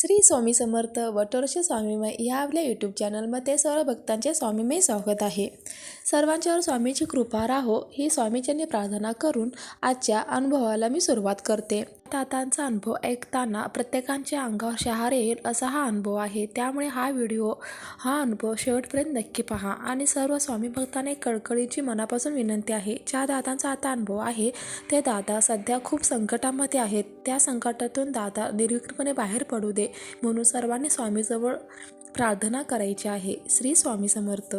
श्री स्वामी समर्थ वटवर्ष स्वामीमय ह्या आपल्या यूट्यूब चॅनलमध्ये सर्व भक्तांचे स्वामीमय स्वागत आहे. सर्वांच्यावर स्वामीची कृपा राहो ही स्वामीचरणी प्रार्थना करून आजच्या अनुभवाला मी सुरुवात करते. तातांचा अनुभव ऐकताना प्रत्येकाच्या अंगावर शहारे येईल असा हा अनुभव आहे. त्यामुळे हा व्हिडिओ हा अनुभव शेवटपर्यंत नक्की पहा आणि सर्व स्वामी भक्तांना एक कळकळीची मनापासून विनंती आहे. ज्या दादांचा आता अनुभव आहे ते दादा सध्या खूप संकटामध्ये आहेत. त्या संकटातून दादा निर्विघ्नपणे बाहेर पडू दे म्हणून सर्वांनी स्वामीजवळ प्रार्थना करायची आहे. श्री स्वामी समर्थ.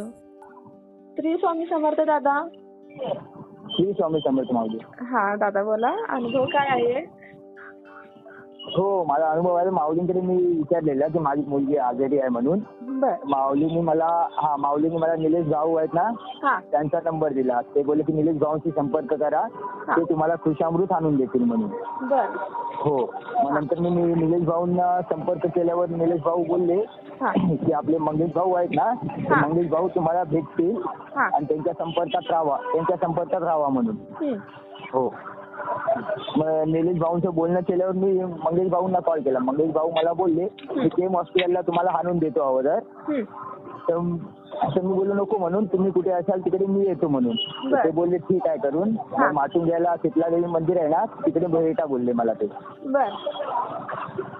श्री स्वामी समर्थ दादा. श्री स्वामी समर्थ माऊली. हा दादा बोला. अनुभव काय आहे? हो माझा अनुभव आहे. माऊलींकडे मी विचारलेला की माझी मुलगी आजारी आहे म्हणून. बर. माऊलींनी मला हा माऊलींनी मला निलेश भाऊ आहेत ना हा. त्यांचा नंबर दिला. ते बोलले की निलेश भाऊंशी संपर्क करा. ते तुम्हाला खुशामृत आणून देतील म्हणून. बर. हो. मग नंतर मी नि- निलेश भाऊंना संपर्क केल्यावर निलेश भाऊ बोलले हा. की आपले मंगेश भाऊ आहेत ना ते हा. मंगेश भाऊ तुम्हाला भेटतील हा. आणि त्यांच्या संपर्कात राहावा. त्यांच्या संपर्कात राहावा म्हणून. हम्म. हो. मग निलेश भाऊंचं बोलणं केल्यावर मी मंगेश भाऊंना कॉल केला मंगेश भाऊ मला बोलले की केम हॉस्पिटलला तुम्हाला हाणून देतो अगोदर. तर असं मी बोललो नको म्हणून तुम्ही कुठे असाल तिकडे मी येतो म्हणून. तर. ते बोलले ठीक आहे करून हा. मग घ्यायला शीतला देवी मंदिर आहे ना तिकडे भेटा बोलले मला ते. बर.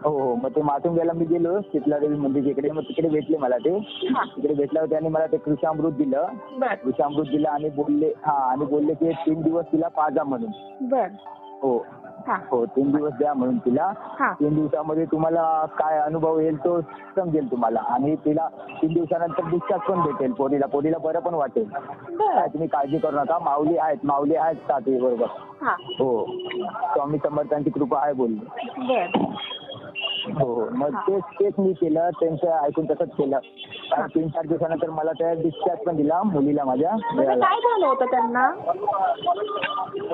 हो हो मग ते घ्यायला मी गेलो शीतला देवी मंदिर इकडे मग तिकडे भेटले मला ते. हा. तिकडे भेटल्यावर त्यांनी मला ते कृषामृत दिलं. बर. कृषामृत दिलं आणि बोलले हा आणि बोलले की तीन दिवस तिला पाजा म्हणून. बर. हो. हा. तीन दिवस द्या म्हणून तिला. हा. तीन दिवसामध्ये तुम्हाला काय अनुभव येईल तो समजेल तुम्हाला. आणि तिला तीन दिवसानंतर डिस्चार्ज पण भेटेल पोरीला. पोरीला बरं पण वाटेल. तुम्ही काळजी करू नका. माऊली आहेत. माऊली आहेत साथी बरोबर? हा. स्वामी समर्थांची कृपा आहे बोलली. हो हो. मग तेच तेच मी केलं. त्यांचं ऐकून तसंच केलं. आणि तीन चार दिवसानंतर मला त्या डिस्चार्ज पण दिला मुलीला माझ्या म्हणजे मिळाला काय झालं होतं त्यांना?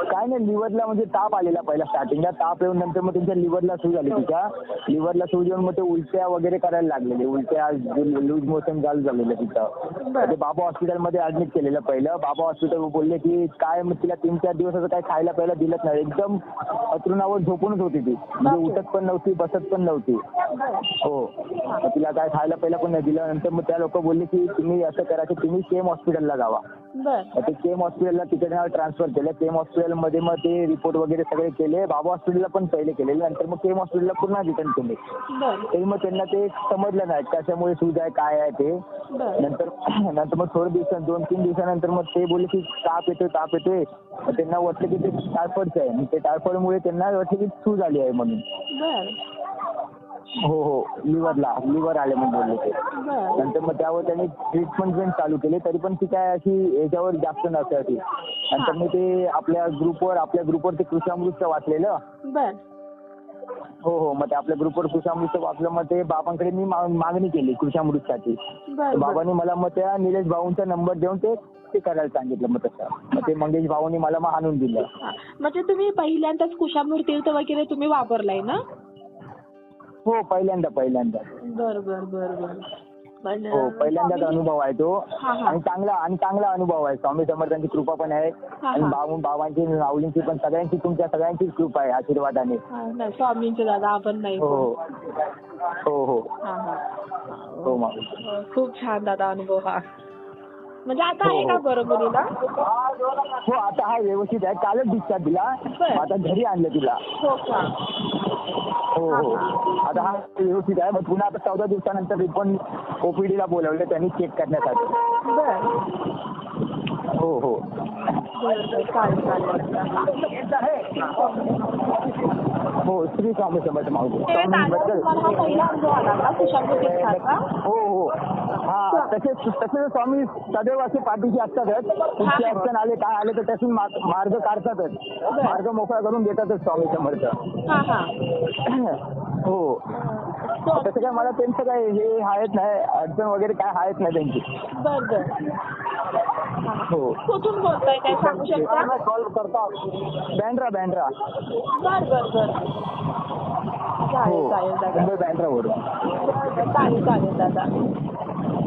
काय नाही लिव्हरला म्हणजे ताप आलेला पहिला स्टार्टिंगला ताप येऊन नंतर मग त्यांच्या लिव्हरला सूज आली तिच्या लिव्हरला सूज येऊन मग ते उलट्या वगैरे करायला लागलेले. उलट्या लूज मोशन चालू झालेलं तिथं. बर. ते बाबा हॉस्पिटलमध्ये ऍडमिट केलेलं पहिलं. बाबा हॉस्पिटल बोलले की काय मग तिला तीन चार दिवस असं काय खायला पहिला दिलंच नाही. एकदम अतरुणावर झोपूनच होती ती. म्हणजे उठत पण नव्हती बसत पण नव्हती. हो. मग तिला काय खायला पहिला पण नाही दिलं. नंतर मग त्या लोक बोलले की तुम्ही असं करा की तुम्ही केम हॉस्पिटलला जावा. मग ते केम हॉस्पिटलला तिकडे ट्रान्सफर केलं. केम हॉस्पिटलमध्ये मग ते रिपोर्ट वगैरे सगळे केले. बाबा हॉस्पिटलला पण पहिले केलेले. नंतर मग केम हॉस्पिटलला पुन्हा रिटर्न केले. तरी मग त्यांना ते समजलं नाही कशामुळे सूज आहे काय आहे ते. नंतर नंतर मग थोडे दिवस दोन तीन दिवसानंतर मग ते बोलले की ताप येतोय ताप येतोय. त्यांना वाटलं की ते टायफॉइडचं आहे. ते टायफॉइडमुळे त्यांना वाटलं की सूज आली आहे म्हणून. हो हो. लिव्हरला लिव्हर आले म्हणून बोलले ते. नंतर मग त्यावर त्यांनी ट्रीटमेंट पण चालू केली तरी पण ती काय अशी याच्यावर जास्त नसायची. नंतर मी ते आपल्या ग्रुपवर आपल्या ग्रुपवर ते कृषामृतचं वाचलेलं. बर. हो हो. मग ते आपल्या ग्रुपवर कृषामृतचं वाचलं मग ते बाबांकडे मी मागणी केली कृषामृतसाठी बर बाबांनी मला मग त्या निलेश भाऊंचा नंबर देऊन ते ते करायला सांगितलं मग तसं. मग ते मंगेश भाऊंनी मला मग आणून दिलं. म्हणजे तुम्ही पहिल्यांदाच कुशामूर्तीर्थ वगैरे तुम्ही वापरलाय ना? हो पहिल्यांदा पहिल्यांदा. बर बर बर बर. पण हो पहिल्यांदाच अनुभव आहे तो. हा, हा. आणि चांगला आणि चांगला अनुभव आहे. स्वामी समर्थांची कृपा पण आहे. हा, आणि. बाबू बाबांची माऊलींची पण सगळ्यांची तुमच्या सगळ्यांचीच कृपा आहे आशीर्वादाने. हा, नाही स्वामींचे दादा आपण नाही हो. हो हो. हा हा. हो माऊली हो, खूप छान दादा अनुभव हा. म्हणजे आता आहे हो, का हो. बरं मुलीला हो आता हा व्यवस्थित आहे. कालच डिस्चार्ज दिला. बरं. आता घरी आणलं तिला. हो का? हो हो. आता हा व्यवस्थित आहे. मग पुन्हा आता चौदा दिवसानंतर रिपोर्ट ओपीडीला बोलवलं. त्यांनी चेक करण्यासाठी. बर. हो हो. बर बर. चालेल चालेल. हो श्री स्वामी समर्थ माऊली. ते दादा तुम्हाला हा पहिला अनुभव आला का? कुशामूर्ती तीर्थाचा हो. हो हा. तसेच तसे स्वामी सदैव असे पाठीशी असतातच कुठचे अडचण आले काय आले तर त्यातून मार्ग काढतातच मार्ग मोकळा करून देतातच स्वामी समर्थ. हा हा. हो. तसं काय मला त्यांचं काय हे आहेत नाही अडचण वगैरे काय आहेत नाही त्यांची. बर बर. हो. कुठून बोलताय काय सांगू शकता? कॉल करता. बँड्रा बँड्रा बर बर बर. हो. चालेल चालेल दादा. बँड्रावरून चालेल चालेल दादा.